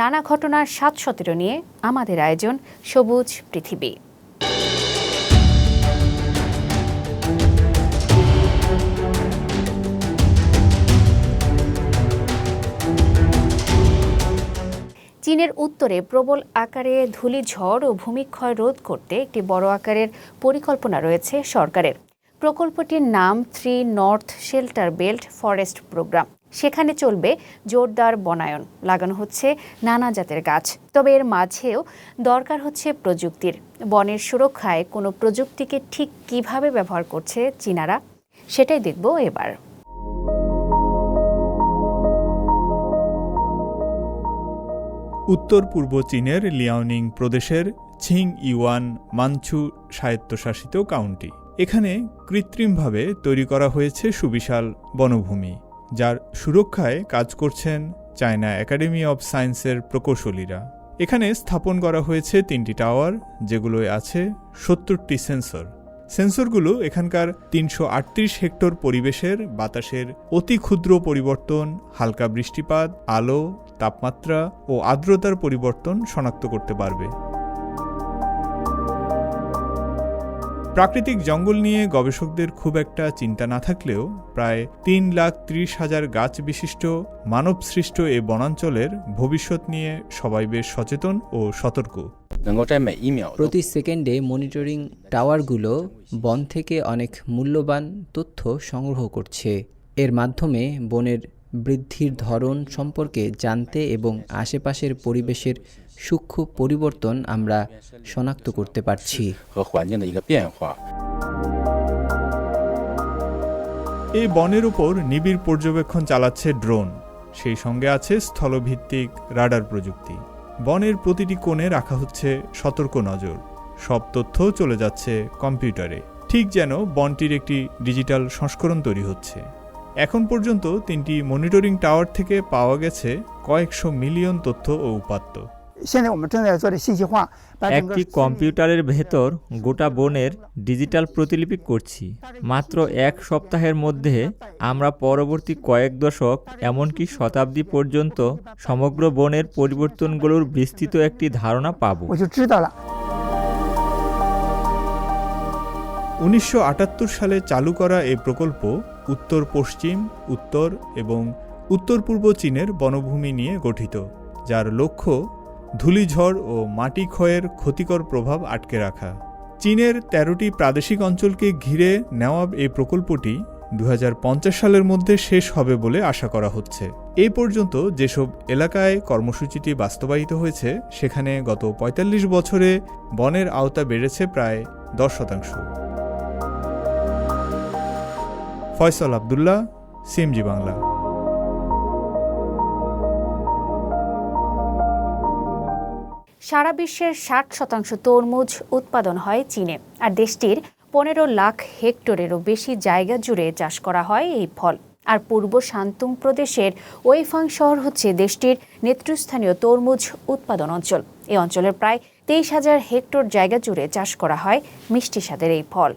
নানা ঘটনার সাত সতেরো নিয়ে আমাদের আয়োজন সবুজ পৃথিবী। চীনের উত্তরে প্রবল আকারে ধূলিঝড় ও ভূমিক্ষয় রোধ করতে একটি বড় আকারের পরিকল্পনা রয়েছে সরকারের। প্রকল্পটির নাম three north shelter belt forest programme সেখানে চলবে জোরদার বনায়ন। লাগানো হচ্ছে নানা জাতের গাছ। তবে এর মাঝেও দরকার হচ্ছে প্রযুক্তির। বনের সুরক্ষায় কোনো প্রযুক্তিকে ঠিক কীভাবে ব্যবহার করছে চীনারা, সেটাই দেখব এবার। উত্তর পূর্ব চীনের লিয়াওনিং প্রদেশের ছিং ইউয়ান মানছু স্বায়ত্তশাসিত কাউন্টি। এখানে কৃত্রিমভাবে তৈরি করা হয়েছে সুবিশাল বনভূমি। যার সুরক্ষায় কাজ করছেন চায়না একাডেমি অব সায়েন্সের প্রকৌশলীরা। এখানে স্থাপন করা হয়েছে তিনটি টাওয়ার, যেগুলোয় আছে সত্তরটি সেন্সর। সেন্সরগুলো এখানকার তিনশো আটত্রিশ হেক্টর পরিবেশের, বাতাসের অতি ক্ষুদ্র পরিবর্তন, হালকা বৃষ্টিপাত, আলো, তাপমাত্রা ও আর্দ্রতার পরিবর্তন শনাক্ত করতে পারবে। প্রাকৃতিক জঙ্গল নিয়ে গবেষকদের খুব একটা চিন্তা না থাকলেও প্রায় তিন লাখ ত্রিশ হাজার গাছ বিশিষ্ট, মানবসৃষ্ট এ বনাঞ্চলের ভবিষ্যৎ নিয়ে সবাই বেশ সচেতন ও সতর্ক। প্রতি সেকেন্ডে মনিটরিং টাওয়ারগুলো বন থেকে অনেক মূল্যবান তথ্য সংগ্রহ করছে। এর মাধ্যমে বনের বৃদ্ধির ধরন সম্পর্কে জানতে এবং আশেপাশের পরিবেশের সূক্ষ্ম পরিবর্তন আমরা শনাক্ত করতে পারছি। এই বনের উপর নিবিড় পর্যবেক্ষণ চালাচ্ছে ড্রোন। সেই সঙ্গে আছে স্থলভিত্তিক রাডার প্রযুক্তি। বনের প্রতিটি কোণে রাখা হচ্ছে সতর্ক নজর। সব তথ্য চলে যাচ্ছে কম্পিউটারে। ঠিক যেন বনটির একটি ডিজিটাল সংস্করণ তৈরি হচ্ছে। এখন পর্যন্ত তিনটি মনিটরিং টাওয়ার থেকে পাওয়া গেছে কয়েকশো মিলিয়ন তথ্য ও উপাত্ত। একটি কম্পিউটারের ভেতর গোটা বনের ডিজিটাল প্রতিলিপি করছি। মাত্র এক সপ্তাহের মধ্যে আমরা পরবর্তী কয়েক দশক এমনকি শতাব্দী পর্যন্ত সমগ্র বনের পরিবর্তনগুলোর বিস্তৃত একটি ধারণা পাব। উনিশশো সালে চালু করা এই প্রকল্প উত্তর পশ্চিম উত্তর এবং উত্তর পূর্ব চীনের বনভূমি নিয়ে গঠিত যার লক্ষ্য ধূলিঝড় ও মাটি ক্ষয়ের ক্ষতিকর প্রভাব আটকে রাখা। চীনের তেরোটি প্রাদেশিক অঞ্চলকে ঘিরে নেওয়া এই প্রকল্পটি দু হাজার পঞ্চাশ সালের মধ্যে শেষ হবে বলে আশা করা হচ্ছে। এই পর্যন্ত যেসব এলাকায় কর্মসূচিটি বাস্তবায়িত হয়েছে, সেখানে গত ৪৫ বছরে বনের আওতা বেড়েছে প্রায় দশ শতাংশ। ফয়সাল আবদুল্লাহ, সিএমজি বাংলা। সারা বিশ্বের ষাট শতাংশ তরমুজ উৎপাদন হয় চীনে। আর দেশটির পনেরো লাখ হেক্টরেরও বেশি জায়গা জুড়ে চাষ করা হয় এই ফল। আর পূর্ব শান্তুং প্রদেশের ওয়েফাং শহর হচ্ছে দেশটির নেতৃস্থানীয় তরমুজ উৎপাদন অঞ্চল। এই অঞ্চলের প্রায় তেইশ হাজার হেক্টর জায়গা জুড়ে চাষ করা হয় মিষ্টি স্বাদের এই ফল।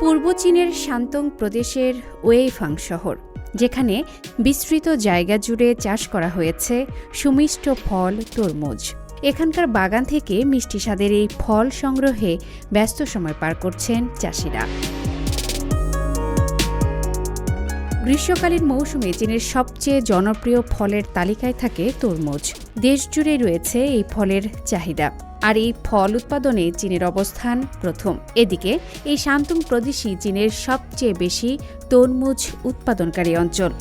পূর্ব চীনের শান্তং প্রদেশের ওয়েফাং শহর। যেখানে বিস্তৃত জায়গা জুড়ে চাষ করা হয়েছে সুমিষ্ট ফল, তরমুজ। এখানকার বাগান থেকে মিষ্টি স্বাদের এই ফল সংগ্রহে ব্যস্ত সময় পার করছেন চাষিরা। গ্রীষ্মকালীন মৌসুমে চীনের সবচেয়ে জনপ্রিয় ফলের তালিকায় থাকে তরমুজ। দেশ জুড়ে রয়েছে এই ফলের চাহিদা। আর এই ফল উৎপাদনে চীনের অবস্থান প্রথম। এদিকে, এই শান্তুং প্রদেশই চীনের সবচেয়ে বেশি তরমুজ উৎপাদনকারী অঞ্চল।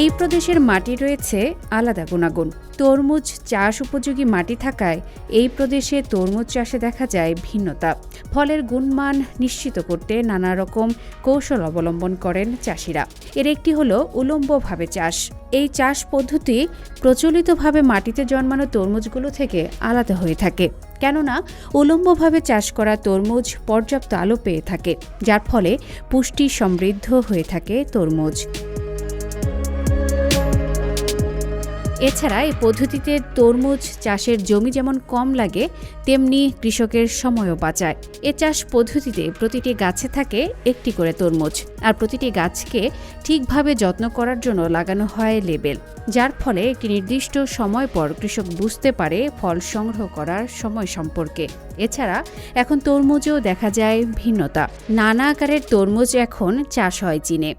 এই প্রদেশের মাটি রয়েছে আলাদা গুণাগুণ। তরমুজ চাষ উপযোগী মাটি থাকায় এই প্রদেশে তরমুজ চাষে দেখা যায় ভিন্নতা। ফলের গুণমান নিশ্চিত করতে নানা রকম কৌশল অবলম্বন করেন চাষিরা। এর একটি হলো উলম্বভাবে চাষ। এই চাষ পদ্ধতি প্রচলিতভাবে মাটিতে জন্মানো তরমুজগুলো থেকে আলাদা হয়ে থাকে। কেননা, উলম্বভাবে চাষ করা তরমুজ পর্যাপ্ত আলো পেয়ে থাকে, যার ফলে পুষ্টি সমৃদ্ধ হয়ে থাকে তরমুজ। এছাড়া এই পদ্ধতিতে তরমুজ চাষের জমি যেমন কম লাগে তেমনি কৃষকের সময়ও বাঁচায় এ চাষ পদ্ধতিতে প্রতিটি গাছে থাকে একটি করে তরমুজ আর প্রতিটি গাছকে ঠিকভাবে যত্ন করার জন্য লাগানো হয় লেবেল যার ফলে একটি নির্দিষ্ট সময় পর কৃষক বুঝতে পারে ফল সংগ্রহ করার সময় সম্পর্কে এছাড়া এখন তরমুজেও দেখা যায় ভিন্নতা নানা আকারের তরমুজ এখন চাষ হয় চীনে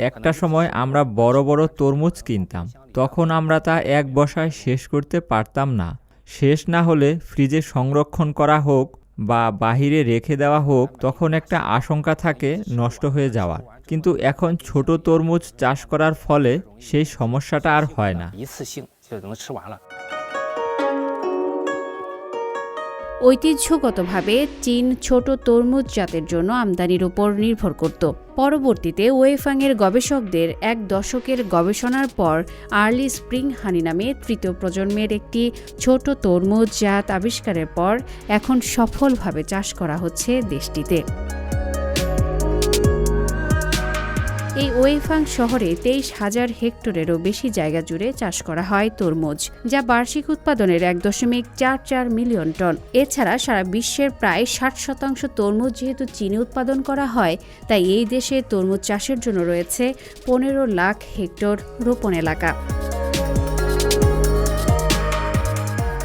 একটা সময় আমরা বড় বড় তরমুজ কিনতাম তখন আমরা তা এক বসায় শেষ করতে পারতাম না। শেষ না হলে ফ্রিজে সংরক্ষণ করা হোক বা বাহিরে রেখে দেওয়া হোক, তখন একটা আশঙ্কা থাকে নষ্ট হয়ে যাওয়ার। কিন্তু এখন ছোট তরমুজ চাষ করার ফলে সেই সমস্যাটা আর হয় না। ঐতিহ্যগতভাবে চীন ছোট তরমুজ জাতের জন্য আমদানির উপর নির্ভর করত। পরবর্তীতে ওয়েফাংয়ের গবেষকদের এক দশকের গবেষণার পর আর্লি স্প্রিং হানি নামে তৃতীয় প্রজন্মের একটি ছোট তরমুজ জাত আবিষ্কারের পর এখন সফলভাবে চাষ করা হচ্ছে দেশটিতে। এই ওয়েফাং শহরে তেইশ হাজার হেক্টরেরও বেশি জায়গা জুড়ে চাষ করা হয় তরমুজ, যা বার্ষিক উৎপাদনের এক দশমিক চার চার মিলিয়ন টন। এছাড়া সারা বিশ্বের প্রায় ষাট শতাংশ তরমুজ যেহেতু চীনে উৎপাদন করা হয়, তাই এই দেশে তরমুজ চাষের জন্য রয়েছে পনেরো লাখ হেক্টর রোপণ এলাকা।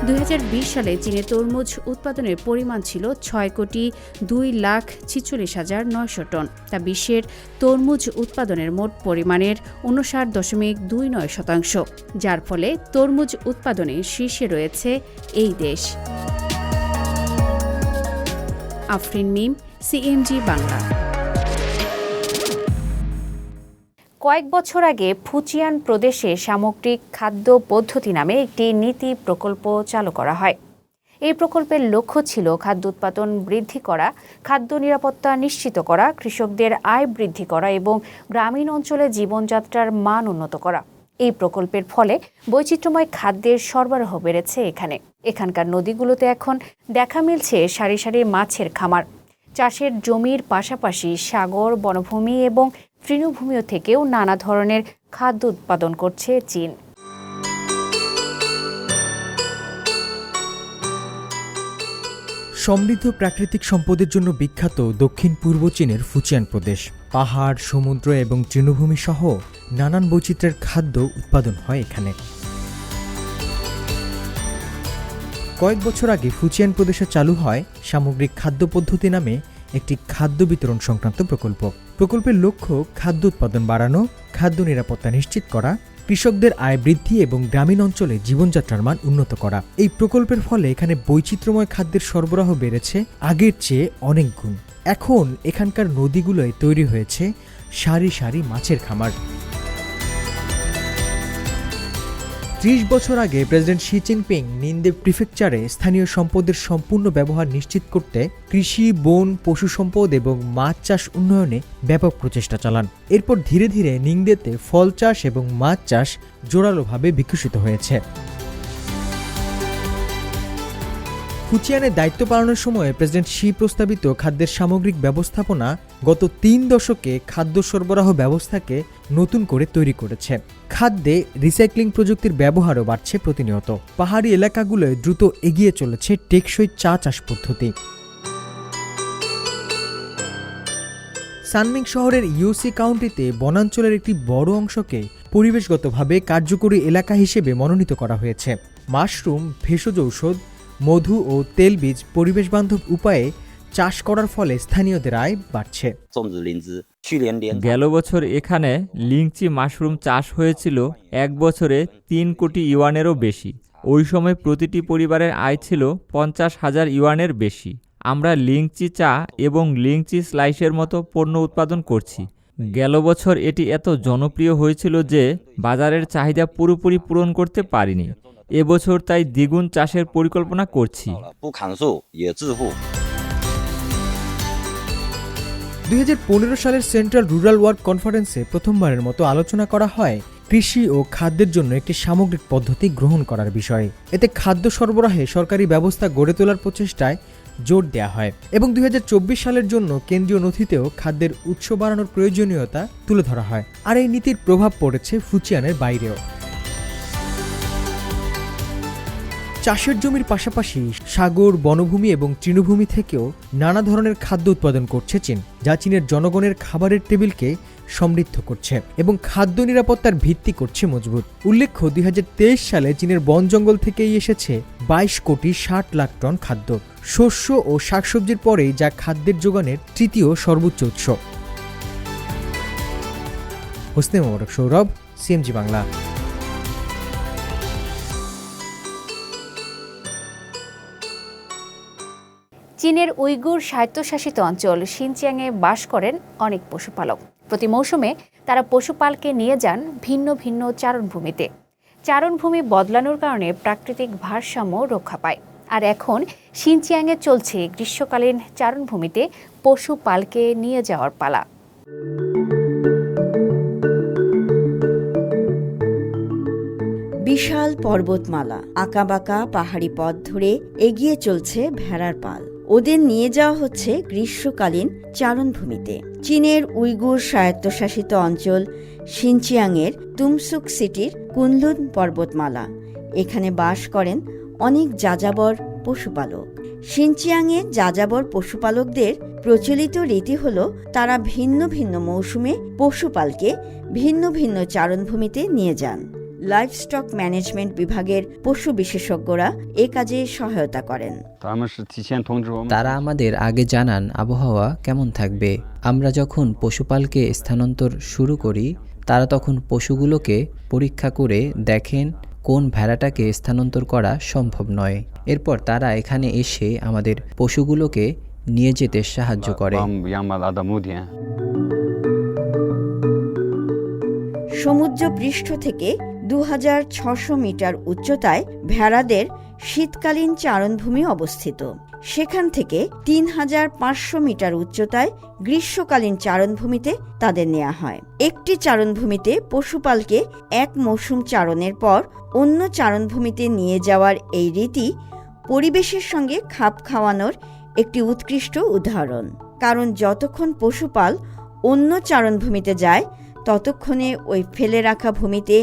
দুই হাজার বিশ সালে চীনে তরমুজ উৎপাদনের পরিমাণ ছিল ছয় কোটি দুই লাখ ছিচল্লিশ হাজার নয়শো টন। তা বিশ্বের তরমুজ উৎপাদনের মোট পরিমাণের উনষাট দশমিক দুই নয় শতাংশ। যার ফলে তরমুজ উৎপাদনে শীর্ষে রয়েছে এই দেশ। আফরিন মিম, সিএমজি বাংলা। কয়েক বছর আগে ফুচিয়ান প্রদেশে সামগ্রিক খাদ্য পদ্ধতি নামে একটি নীতি প্রকল্প চালু করা হয়। এই প্রকল্পের লক্ষ্য ছিল খাদ্য উৎপাদন বৃদ্ধি করা, খাদ্য নিরাপত্তা নিশ্চিত করা, কৃষকদের আয় বৃদ্ধি করা এবং গ্রামীণ অঞ্চলে জীবনযাত্রার মান উন্নত করা। এই প্রকল্পের ফলে বৈচিত্র্যময় খাদ্যের সরবরাহ বেড়েছে এখানে। এখানকার নদীগুলোতে এখন দেখা মিলছে সারি সারি মাছের খামার। চাষের জমির পাশাপাশি সাগর, বনভূমি এবং তৃণভূমিও থেকেও নানা ধরনের খাদ্য উৎপাদন করছে চীন। সমৃদ্ধ প্রাকৃতিক সম্পদের জন্য বিখ্যাত দক্ষিণ পূর্ব চীনের ফুচিয়ান প্রদেশ। পাহাড়, সমুদ্র এবং তৃণভূমি সহ নানান বৈচিত্র্যের খাদ্য উৎপাদন হয় এখানে। কয়েক বছর আগে ফুচিয়ান প্রদেশে চালু হয় সামগ্রিক খাদ্য পদ্ধতি নামে একটি খাদ্য বিতরণ সংক্রান্ত প্রকল্প। প্রকল্পের লক্ষ্য খাদ্য উৎপাদন বাড়ানো, খাদ্য নিরাপত্তা নিশ্চিত করা, কৃষকদের আয় বৃদ্ধি এবং গ্রামীণ অঞ্চলে জীবনযাত্রার মান উন্নত করা। এই প্রকল্পের ফলে এখানে বৈচিত্র্যময় খাদ্যের সরবরাহ বেড়েছে, আগের চেয়ে অনেক গুণ। এখন এখানকার নদীগুলোয় তৈরি হয়েছে সারি সারি মাছের খামার। ত্রিশ বছর আগে প্রেসিডেন্ট শি জিনপিং নিন্দে প্রিফেকচারে স্থানীয় সম্পদের সম্পূর্ণ ব্যবহার নিশ্চিত করতে কৃষি, বন, পশু সম্পদ এবং মাছ চাষ উন্নয়নে ব্যাপক প্রচেষ্টা চালান। এরপর ধীরে ধীরে নিংদেতে ফল চাষ এবং মাছ চাষ জোরালোভাবে বিকশিত হয়েছে। ফুচিয়ানের দায়িত্ব পালনের সময় প্রেসিডেন্ট শি প্রস্তাবিত খাদ্যের সামগ্রিক ব্যবস্থাপনা গত তিন দশকে খাদ্য সরবরাহ ব্যবস্থাকে নতুন করে তৈরি করেছে। খাদ্যে রিসাইক্লিং প্রযুক্তির ব্যবহারও বাড়ছে প্রতিনিয়ত। পাহাড়ি এলাকাগুলোয় দ্রুত এগিয়ে চলেছে টেকসই চা চাষ পদ্ধতি। সানমিং শহরের ইউসি কাউন্টিতে বনাঞ্চলের একটি বড় অংশকে পরিবেশগতভাবে কার্যকরী এলাকা হিসেবে মনোনীত করা হয়েছে। মাশরুম, ভেষজ ঔষধ মধু ও তেলবীজ পরিবেশবান্ধব উপায়ে চাষ করার ফলে স্থানীয়দের আয় বাড়ছে। গেল বছর এখানে লিংচি মাশরুম চাষ হয়েছিল এক বছরে তিন কোটি ইওয়ানেরও বেশি। ওই সময় প্রতিটি পরিবারের আয় ছিল পঞ্চাশ হাজার ইওয়ানের বেশি। আমরা লিংচি চা এবং লিংচি স্লাইসের মতো পণ্য উৎপাদন করছি। গেল বছর এটি এত জনপ্রিয় হয়েছিল যে বাজারের চাহিদা পুরোপুরি পূরণ করতে পারিনি। এবছর তাই দ্বিগুণ চাষের পরিকল্পনা করছি। দুই হাজার পনেরো সালের সেন্ট্রাল রুরাল ওয়ার্ক কনফারেন্সে প্রথমবারের মতো আলোচনা করা হয় কৃষি ও খাদ্যের জন্য একটি সামগ্রিক পদ্ধতি গ্রহণ করার বিষয়ে। এতে খাদ্য সরবরাহে সরকারি ব্যবস্থা গড়ে তোলার প্রচেষ্টায় জোর দেওয়া হয় এবং দুই হাজার চব্বিশ সালের জন্য কেন্দ্রীয় নথিতেও খাদ্যের উৎস বাড়ানোর প্রয়োজনীয়তা তুলে ধরা হয়। আর এই নীতির প্রভাব পড়েছে ফুচিয়ানের বাইরেও। চাষের জমির পাশাপাশি সাগর, বনভূমি এবং তৃণভূমি থেকেও নানা ধরনের খাদ্য উৎপাদন করছে চীন, যা চীনের জনগণের খাবারের টেবিলকে সমৃদ্ধ করছে এবং খাদ্য নিরাপত্তার ভিত্তি করছে মজবুত। উল্লেখ্য, দুই হাজার তেইশ সালে চীনের বন জঙ্গল থেকেই এসেছে বাইশ কোটি ষাট লাখ টন খাদ্য। শস্য ও শাকসবজির পরেই যা খাদ্যের যোগানের তৃতীয় সর্বোচ্চ উৎস। হোসনে মোবারক সৌরভ, সিএমজি বাংলা। চীনের উইগুর স্বায়ত্তশাসিত অঞ্চল সিনচিয়াংয়ে বাস করেন অনেক পশুপালক। প্রতি মৌসুমে তারা পশুপালকে নিয়ে যান ভিন্ন ভিন্ন চারণভূমিতে। চারণভূমি বদলানোর কারণে প্রাকৃতিক ভারসাম্য রক্ষা পায়। আর এখন সিনচিয়াংয়ে চলছে গ্রীষ্মকালীন চারণভূমিতে পশুপালকে নিয়ে যাওয়ার পালা। বিশাল পর্বতমালা, আঁকাবাঁকা পাহাড়ি পথ ধরে এগিয়ে চলছে ভেড়ার পাল। ওদের নিয়ে যাওয়া হচ্ছে গ্রীষ্মকালীন চারণভূমিতে। চীনের উইগুর স্বায়ত্তশাসিত অঞ্চল সিনচিয়াংয়ের তুমসুক সিটির কুনলুন পর্বতমালা। এখানে বাস করেন অনেক যাযাবর পশুপালক। সিনচিয়াংয়ে যাযাবর পশুপালকদের প্রচলিত রীতি হল, তারা ভিন্ন ভিন্ন মৌসুমে পশুপালকে ভিন্ন ভিন্ন চারণভূমিতে নিয়ে যান। লাইভস্টক ম্যানেজমেন্ট বিভাগের পশু বিশেষজ্ঞরা এ কাজে সহায়তা করেন। তারা আমাদের আগে জানান আবহাওয়া কেমন থাকবে। আমরা যখন পশুপালকে স্থানান্তর শুরু করি তারা তখন পশুগুলোকে পরীক্ষা করে দেখেন কোন ভেড়াটাকে স্থানান্তর করা সম্ভব নয়। এরপর তারা এখানে এসে আমাদের পশুগুলোকে নিয়ে যেতে সাহায্য করে। সমুদ্র পৃষ্ঠ থেকে দু মিটার উচ্চতায় ভেড়াদের শীতকালীন চারণভূমি অবস্থিত। সেখান থেকে তিন হাজার পাঁচশো মিটার উচ্চতায় গ্রীষ্মকালীন চারণভূমিতে তাদের নেওয়া হয়। একটি চারণভূমিতে পশুপালকে এক মৌসুম চারণের পর অন্য চারণভূমিতে নিয়ে যাওয়ার এই রীতি পরিবেশের সঙ্গে খাপ খাওয়ানোর একটি উৎকৃষ্ট উদাহরণ। কারণ যতক্ষণ পশুপাল অন্য চারণভূমিতে যায়, ততক্ষণে ওই ফেলে রাখা ভূমিতে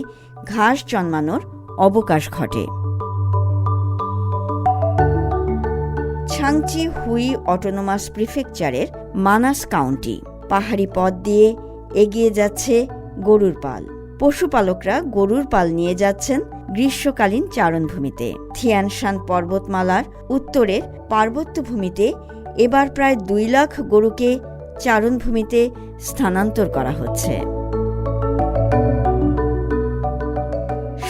ঘাস জন্মানোর অবকাশ ঘটে। ছাংচি হুই অটোনোমাস প্রিফেকচারের মানাস কাউন্টি পাহাড়ি পথ দিয়ে এগিয়ে যাচ্ছে গরুর পাল। পশুপালকরা গরুর পাল নিয়ে যাচ্ছেন গ্রীষ্মকালীন চারণভূমিতে। থিয়ানশান পর্বতমালার উত্তরের পার্বত্য ভূমিতে এবার প্রায় দুই লাখ গরুকে চারণভূমিতে স্থানান্তর করা হচ্ছে।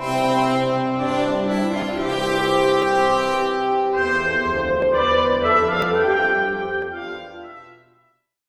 Música